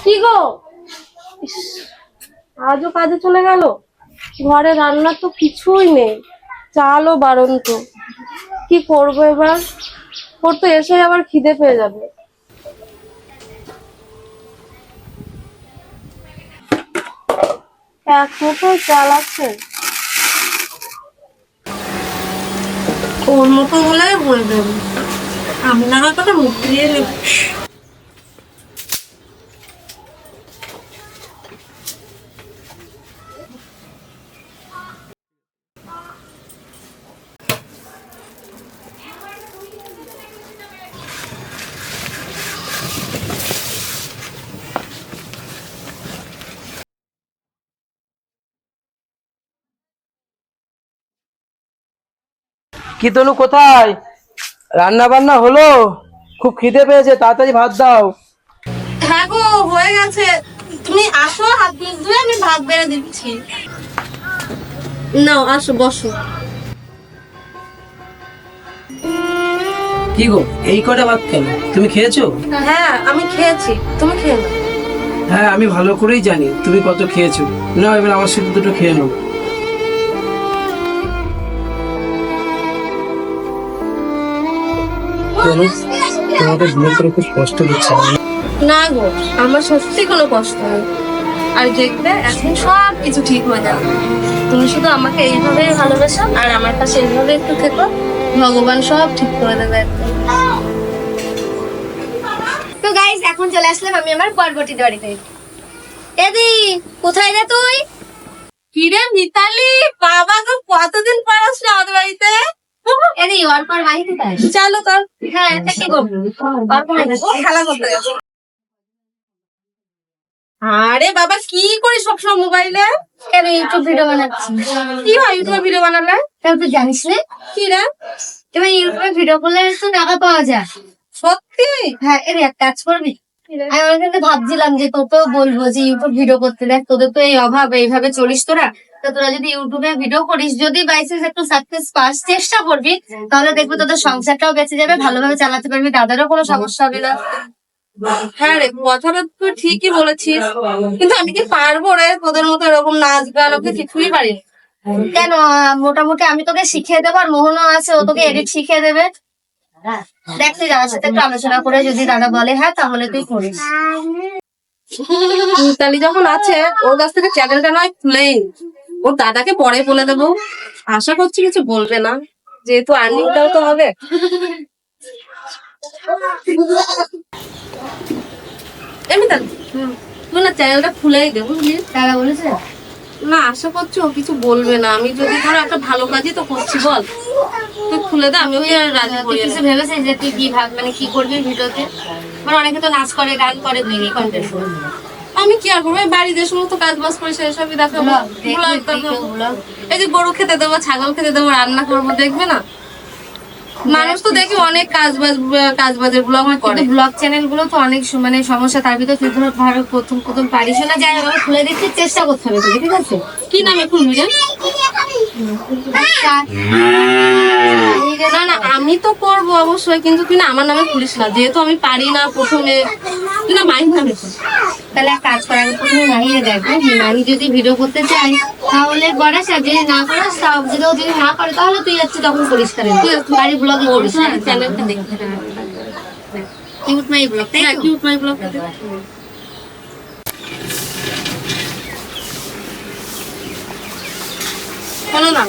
কি গো? আজও কাজে চলে গেল? ঘরে রান্না তো কিছুই নেই, চালও বারণ তো কি করব এবার? ওর তো এসে আবার খিদে পেয়ে যাবে। এক মুঠো চাল আছে ওর মতো হলে যাবে। আমি না হয় কথা মুখ দিয়ে নেব কি তনু কোথায়? রান্না বান্না হলো? খুব খিদে পেয়েছে তাড়াতাড়ি ভাত দাও। হ্যাঁ গো হয়ে গেছে। তুমি আসো হাত মুখ ধুয়ে আমি ভাত বেড়ে দিচ্ছি। নাও আসো বসো। কি গো এই কটা ভাত কেন? তুমি খেয়েছো? হ্যাঁ আমি খেয়েছি। তুমি খেয়ে নাও। হ্যাঁ আমি ভালো করেই জানি তুমি কত খেয়েছো। না এবার আমার সাথে দুটো খেয়ে নাও। তনু তোমাকে বিয়ে করে খুব কষ্ট দিচ্ছে না গো আমার সত্যি কোনো কষ্ট নেই। আর দেখবে এখন সব কিছু ঠিক হয়ে যাবে। তুমি শুধু আমাকে এইভাবেই ভালোবাসো আর আমার কাছে এইভাবে একটু থেকো। ভগবান সব ঠিক করে দেবে তো গাইস এখন চলে আসলাম আমি আমার বরবটির বাড়িতে। এদি কোথায় রে তুই? কিরে মিতালি বাবা তো কতদিন পর আসলো আমাদের বাড়িতে? চলো হ্যাঁ তা কি করবি অর্পর খেলা করতে আরে বাবা কি করিস সবসময় মোবাইলে কেন ইউটিউব ভিডিও বানাচ্ছি কি হয় ইউটিউবে ভিডিও বানালে? কেউ তুই জানিস না। কি রে? এবার ইউটিউবে ভিডিও করলে তো টাকা পাওয়া যায়। সত্যি? হ্যাঁ এর এক কাজ করবি? আমি কিন্তু ভাবছিলাম যে তোকেও বলব যে ইউটিউব ভিডিও করতে দেখ তোদের তো এই অভাব এইভাবে চলিস তোরা। তো তোরা যদি ইউটিউবে ভিডিও করিস যদি বাইসেন্স একটু সাকসেস পাস চেষ্টা করবি তাহলে দেখবি তোদের সংসারটাও বেঁচে যাবে ভালোভাবে চালাতে পারবি দাদারও কোনো সমস্যা হবে না। হ্যাঁ রে কথাটা তুই ঠিকই বলেছিস কিন্তু আমি কি পারব রে? তোদের মতো এরকম নাচ গান ওকে কিছুই পারি। কেন? মোটামুটি আমি তোকে শিখিয়ে দেবো আর মোহনও আছে ও তোকে এডিট শিখিয়ে দেবে। দেখ তুই দাদার সাথে একটু আলোচনা করে যদি দাদা বলে হ্যাঁ তাহলে তুই করিস। মিতালি যখন আছে ওর কাছ থেকে চ্যানেলটা নয় খুলেই। ওর দাদাকে পরে বলে দেবো। আশা করছি কিছু বলবে না। যেহেতু আর্নিংটাও তো হবে। এমনি তাহলে তুই না চ্যানেলটা খুলেই দে বুঝলি। দাদা বলেছে? না আশা করছি ও কিছু বলবে না। আমি যদি ধরো একটা ভালো কাজই তো করছি বল তুই খুলে দে আমি ওই আর রাজি তুই করি কিছু ভেবেছিস যে তুই কি ভাব মানে কি করবি ভিডিওতে মানে অনেকে তো নাচ করে গান করে তুই কন্টেন্ট আমি কি আর করব? বাড়ি যে সমস্ত কাজ বাজ করে সেসবই দেখাবো। দেখাবো। এই যে গরু খেতে দেবো ছাগল খেতে দেবো রান্না করব দেখবে না? মানুষ তো দেখি অনেক কাজ বাজ কাজ বাজের ব্লগ করে। ব্লগ চ্যানেলগুলো তো অনেক মানে সমস্যা তার ভিতরে তুই ধরো ধরো প্রথম প্রথম পারিস না যাই হোক খুলে দিচ্ছি চেষ্টা করতে হবে তোকে, ঠিক আছে? কি নামে খুলবি রে? না না আমি তো করব অবশ্যই কিন্তু তুই না আমার নামে খুলিস না। যেহেতু আমি পারি না প্রথমে। না মাইন নামে তাহলে এক কাজ কর আমি প্রথমে নাহিয়ে দেখব নানি যদি ভিডিও করতে চাই তাহলে করাস আর যদি না করাস তাও যদি যদি না করে তাহলে তুই যাচ্ছি তখন পরিষ্কার তুই বাড়ি ব্লগে করিস হ্যাঁ, চ্যানেলটা দেখতে কিউট মাই ব্লগ তাই হ্যাঁ তো? কিউট মাই ব্লগ শোনো না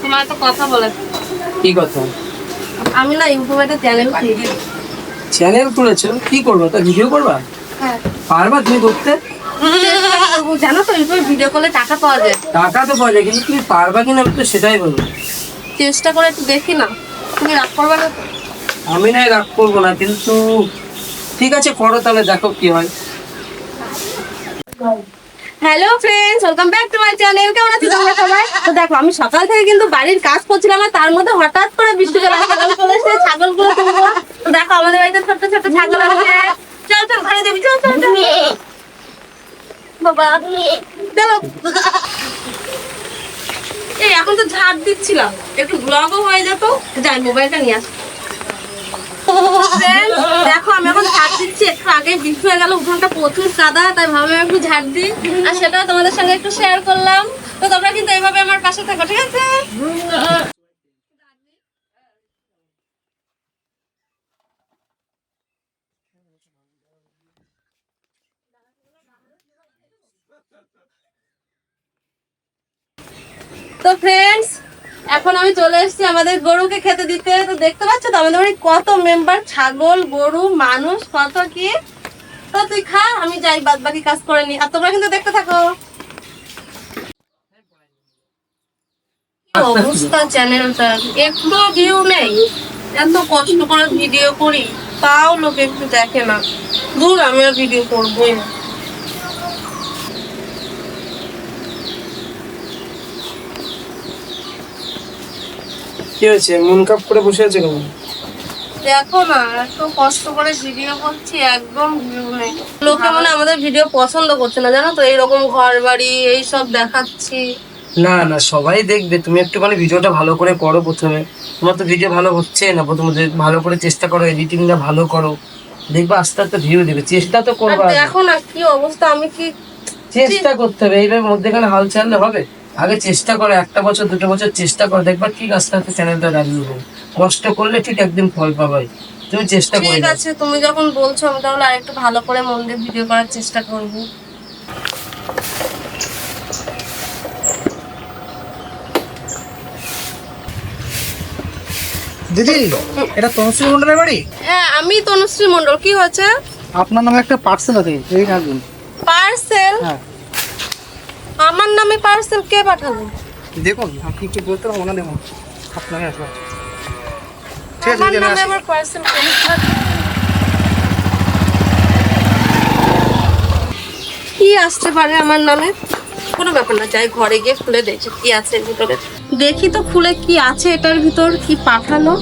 তোমার একটা কথা বলে। কি কথা? আমি না ইউটিউবে একটা চ্যানেল চ্যানেল খুলেছো? কি করব? তা ভিডিও করবা? হ্যাঁ। পারবা তুমি করতে? জানো তো ইউটিউবে ভিডিও করলে টাকা পাওয়া যায়। টাকা তো পাওয়া যায় কিন্তু তুমি পারবা কিনা আমি তো সেটাই বলব। চেষ্টা করে একটু দেখি না। তুমি রাগ করবে না আমি নাই রাগ করব না কিন্তু ঠিক আছে করো তাহলে দেখো কি হয়। Hello friends welcome back to my channel কেমন আছো তোমরা সবাই? তো দেখো আমি সকাল থেকে কিন্তু বাড়ির কাজ করছিলাম আর তার মধ্যে হঠাৎ করে বৃষ্টি চলে আসছে দেখো, আমাদের বাড়িতে ছোট ছোট ছাগল আছে। চল চল, ঘরে যাবি, চল চল চল। বাবা। চলো। এই, এখন তো ঝাড় দিচ্ছিলাম। একটু ব্লগও হয়ে যেত। যাই মোবাইলটা নিয়ে আস। দেখো, আমি এখন ঝাড় দিচ্ছি। একটু আগে বৃষ্টি হয়ে গেল, উঠোনটা প্রচুর কাদা, তাই ভাবলাম একটু ঝাড় দিই। আর সেটাও তোমাদের সঙ্গে একটু শেয়ার করলাম। তো তোমরা কিন্তু এইভাবে আমার পাশে থাকো, ঠিক আছে? তো ফ্রেন্ডস এখন আমি চলে এসেছি আমাদের গরুকে খেতে দিতে। তো দেখতে পাচ্ছ তো আমাদের কত মেম্বার ছাগল, গরু, মানুষ, কত কি? তো তুই খা, আমি যাই বাদ বাকি কাজ করে নি আর তোমরা কিন্তু দেখতে থাকো। অবস্থা চ্যানেলটার একটু ভিউ নেই। এত কষ্ট করে ভিডিও করি। তাও লোক একটু দেখে না। দূর আমি আর ভিডিও করবোই না। কি হয়েছে? মন কাপ করে বসে আছে কেমন দেখো না এত কষ্ট করে ভিডিও করছি একদম ভিউ নেই লোকে মনে হয় আমাদের ভিডিও পছন্দ করছে না জানো তো? এইরকম ঘর বাড়ি এইসব দেখাচ্ছি। না না সবাই দেখবে। তুমি একটুখানি ভিডিওটা ভালো করে করো প্রথমে। তোমার তো ভিডিও ভালো হচ্ছে না প্রথমে ভালো করে চেষ্টা করো এডিটিংটা ভালো করো দেখবে আস্তে আস্তে ভিউ দেবে। চেষ্টা তো করবা আগে। দেখো না কি অবস্থা আমি কি চেষ্টা করতে হবে। এইভাবে মধ্যেখানে হাল ছাড়লে হবে? আগে চেষ্টা করো একটা বছর দুটো বছর চেষ্টা করো দেখবা ঠিক আস্তে আস্তে চ্যানেলটা দাঁড়িয়ে যাবে। কষ্ট করলে ঠিক একদিন ফল পাবাই তুমি চেষ্টা করে ঠিক আছে তুমি যখন বলছো আমি তাহলে আরেকটু ভালো করে মন দিয়ে ভিডিও করার চেষ্টা করব। দিদি এটা তনশ্রী মন্ডলের বাড়ি? হ্যাঁ আমি তনুশ্রী মন্ডল কি হয়েছে? আপনার নামে একটা পার্সেল আছে এই রাখবেন। পার্সেল হ্যাঁ। আমার নামে পার্সেল কে পাঠালো? দেখুন আপনি কি বলতে পারব না দেখুন। আপনাকে আসবে আমার নামে আবার পার্সেল কি আসতে পারে আমার নামে? কোনো ব্যাপার না যাই ঘরে গিয়ে খুলে দেখি কি আছে ভিতরে দেখি তো খুলে কি আছে এটার ভিতর, কি পাঠালো।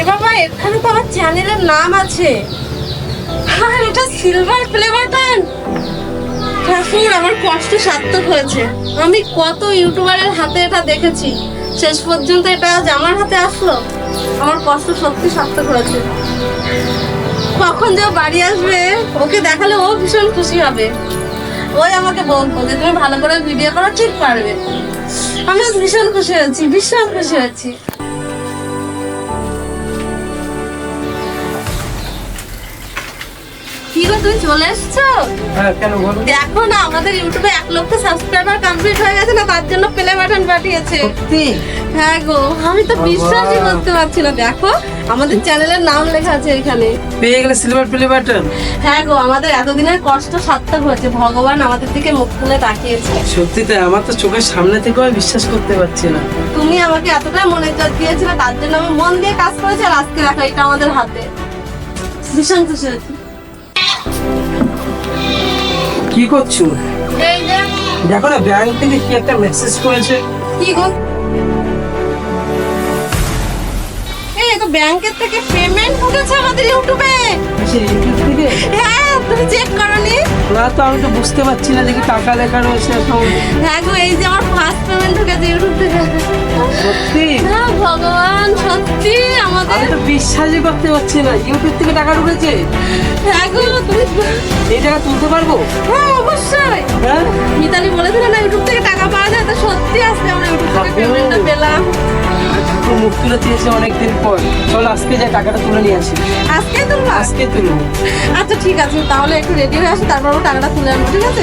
এ বাবা, এখানে তো আমার চ্যানেলের নাম আছে। আর এটা সিলভার প্লে বাটন ঠাকুর, আমার কষ্ট সার্থক হয়েছে। আমি কত ইউটিউবারের হাতে এটা দেখেছি। শেষ পর্যন্ত এটা আজ আমার হাতে আসলো। আমার কষ্ট সত্যি সার্থক হয়েছে। কখন যে বাড়ি আসবে, ওকে দেখালে ও ভীষণ খুশি হবে। ওই আমাকে বলব যে তুমি ভালো করে ভিডিও করা, ঠিক পারবে। আমি ভীষণ খুশি হয়েছি ভীষণ খুশি হয়েছি কি গো তুমি চলে এসছো? হ্যাঁ কেন দেখো না আমাদের ইউটিউবে এক লক্ষ সাবস্ক্রাইবার কমপ্লিট হয়ে গেছে না তার জন্য প্লে বাটন পাঠিয়েছে। হ্যাঁ গো আমি তো বিশ্বাসই করতে পারছি না। দেখো আমাদের চ্যানেলের নাম লেখা আছে এখানে। পেয়ে গেলে সিলভার প্লে বাটন হ্যাঁ গো আমাদের এতদিনের কষ্ট সার্থক হয়েছে। ভগবান আমাদের দিকে মুখ তুলে তাকিয়েছে। সত্যি তাই আমার তো চোখের সামনে থেকে আমি বিশ্বাস করতে পারছি না। তুমি আমাকে এতটা মনে জোর দিয়েছিলে তার জন্য আমি মন দিয়ে কাজ করেছি আর আজকে রাখা এটা আমাদের হাতে। ভীষণ খুশি হয়েছি কি করছ? দেখো না ব্যাংক থেকে কি একটা মেসেজ করেছে। কি গো? এই তো ব্যাংকের থেকে পেমেন্ট ঢুকেছে আমাদের ইউটিউবে। ইউটিউব থেকে? হ্যাঁ। তুমি চেক করনি? না তো আমি তো বুঝতে পারছি না দেখি টাকা লেখা রয়েছে এখন। হ্যাঁ গো এই যে আমার ফার্স্ট পেমেন্ট ঢুকেছে ইউটিউব থেকে। সত্যি? হ্যাঁ ভগবান সত্যি আমাদের। আমি তো বিশ্বাসই করতে পারছি না ইউটিউব থেকে টাকা ঢুকেছে। হ্যাঁ গো তুমি এই টাকা তুলতে পারব? হ্যাঁ অবশ্যই। হ্যাঁ? মিতালি বলেছিল না ইউটিউব থেকে টাকা পাওয়া যায় তো সত্যি আজকে আমরা ইউটিউব থেকে পেমেন্টটা পেলাম। ঠাকুর মুখ তুলে দিয়েছে অনেকদিন পর। চল আজকে যাই টাকাটা তুলে নিয়ে আসি। আজকে তুলবো আজকে তুলবো আচ্ছা ঠিক আছে তাহলে একটু রেডি হয়ে আসি তারপর টাকাটা তুলে আনব ঠিক আছে?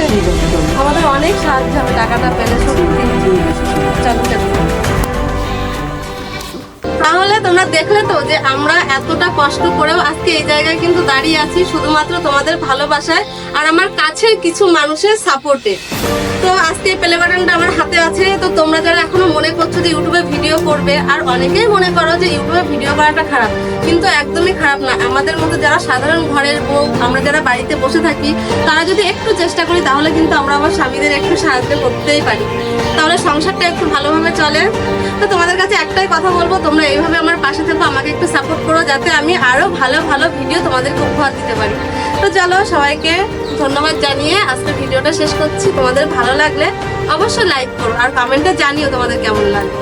আমাদের অনেক সাহায্য হবে টাকাটা পেলে সত্যি চলো। চলো তাহলে তোমরা দেখলে তো যে আমরা এতটা কষ্ট করেও আজকে এই জায়গায় কিন্তু দাঁড়িয়ে আছি শুধুমাত্র তোমাদের ভালোবাসায় আর আমার কাছের কিছু মানুষের সাপোর্টে তো আজকে প্লে বাটনটা আমার হাতে আছে। তো তোমরা যারা এখনও মনে করছ যে ইউটিউবে ভিডিও করবে, আর অনেকেই মনে করো যে ইউটিউবে ভিডিও করাটা খারাপ, কিন্তু একদমই খারাপ না। আমাদের মতো যারা সাধারণ ঘরের বউ, আমরা যারা বাড়িতে বসে থাকি, তারা যদি একটু চেষ্টা করি, তাহলে কিন্তু আমরা আমার স্বামীদের একটু সাহায্য করতেই পারি। তাহলে সংসারটা একটু ভালোভাবে চলে। তো তোমাদের কাছে একটাই কথা বলব, তোমরা এইভাবে আমার পাশে থাকো, আমাকে একটু সাপোর্ট করো, যাতে আমি আরও ভালো ভালো ভিডিও তোমাদেরকে উপহার দিতে পারি। তো চলো সবাইকে ধন্যবাদ জানিয়ে আজকে ভিডিওটা শেষ করছি। তোমাদের ভালো লাগলে অবশ্যই লাইক করো আর কমেন্টে জানিও তোমাদের কেমন লাগে